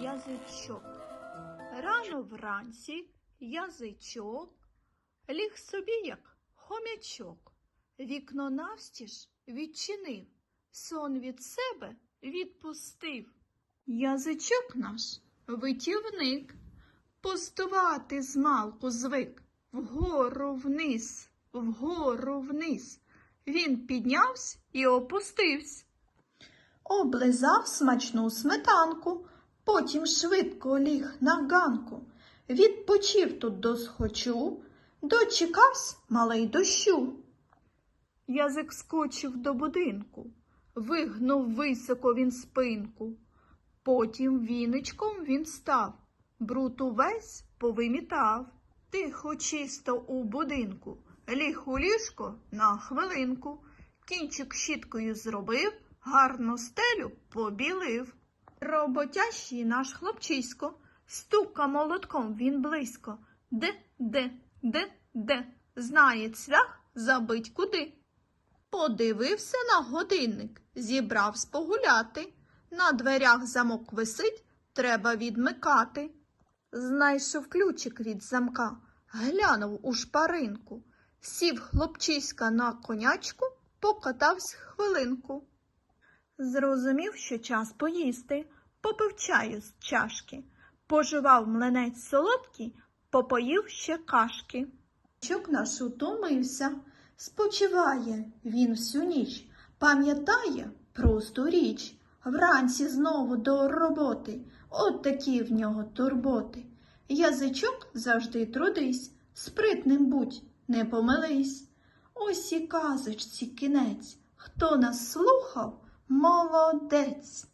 язичок. Рано вранці язичок ліг собі, як хомячок. Вікно навстіж відчинив, сон від себе відпустив. Язичок наш витівник, пустувати змалку звик, вгору вниз, вгору вниз. Він піднявся і опустився. Облизав смачну сметанку, потім швидко ліг на ганку. Відпочив тут досхочу, дочекавсь малий дощу. Язик скочив до будинку, вигнув високо він спинку. Потім віничком він став, бруд увесь повимітав. Тихо чисто у будинку, ліг у ліжко на хвилинку. Кінчик щіткою зробив, гарно стелю побілив. Роботящий наш хлопчисько, стука молотком він близько. Де, де, де, де, знає цвях забить куди. Подивився на годинник, зібравсь погуляти. На дверях замок висить, треба відмикати. Знайшов ключик від замка, глянув у шпаринку, сів хлопчиська на конячку, покатавсь хвилинку. Зрозумів, що час поїсти, попив чаю з чашки, пожував млинець солодкий, попоїв ще кашки. Чок наш утомився, спочиває він всю ніч, пам'ятає просту річ. Вранці знову до роботи, от такі в нього турботи. Язичок завжди трудись, спритним будь, не помились. Ось і казочці кінець. Хто нас слухав, Молодець!